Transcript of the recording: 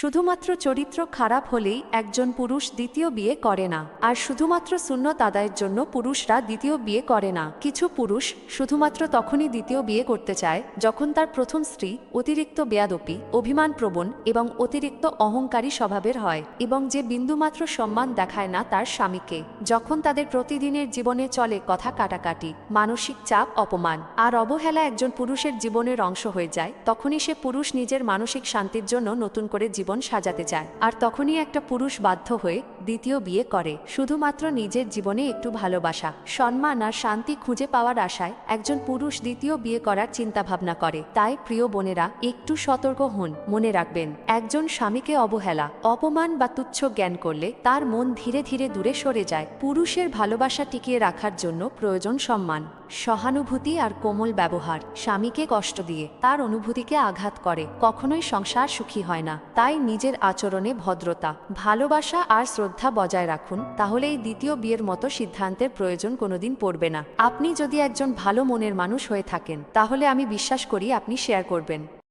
শুধুমাত্র চরিত্র খারাপ হলেই একজন পুরুষ দ্বিতীয় বিয়ে করে না, আর শুধুমাত্র সুন্নত আদায়ের জন্য পুরুষরা দ্বিতীয় বিয়ে করে না। কিছু পুরুষ শুধুমাত্র তখনই দ্বিতীয় বিয়ে করতে চায়, যখন তার প্রথম স্ত্রী অতিরিক্ত বেয়াদপি অভিমানপ্রবণ এবং অতিরিক্ত অহংকারী স্বভাবের হয় এবং যে বিন্দুমাত্র সম্মান দেখায় না তার স্বামীকে। যখন তাদের প্রতিদিনের জীবনে চলে কথা কাটাকাটি, মানসিক চাপ, অপমান আর অবহেলা একজন পুরুষের জীবনের অংশ হয়ে যায়, তখনই সে পুরুষ নিজের মানসিক শান্তির জন্য নতুন করে জীবন সাজাতে চায়। আর তখনই একটা পুরুষ বাধ্য হয়ে দ্বিতীয় বিয়ে করে, শুধুমাত্র নিজের জীবনে একটু ভালোবাসা, সম্মান আর শান্তি খুঁজে পাওয়ার আশায় একজন পুরুষ দ্বিতীয় বিয়ে করার চিন্তা ভাবনা করে। তাই প্রিয় বোনেরা, একটু সতর্ক হন, মনে রাখবেন, একজন স্বামীকে অবহেলা, অপমান বা তুচ্ছ জ্ঞান করলে তার মন ধীরে ধীরে দূরে সরে যায়। পুরুষের ভালোবাসা টিকিয়ে রাখার জন্য প্রয়োজন সম্মান, সহানুভূতি আর কোমল ব্যবহার। স্বামীকে কষ্ট দিয়ে তার অনুভূতিকে আঘাত করে, কখনোই সংসার সুখী হয় না। তাই নিজের আচরণে ভদ্রতা, ভালোবাসা আর শ্রদ্ধা বজায় রাখুন তাহলে এই দ্বিতীয় বিয়ের মতো সিদ্ধান্তের প্রয়োজন কোনোদিন পড়বে না। আপনি যদি একজন ভালো মনের মানুষ হয়ে থাকেন, তাহলে আমি বিশ্বাস করি আপনি শেয়ার করবেন।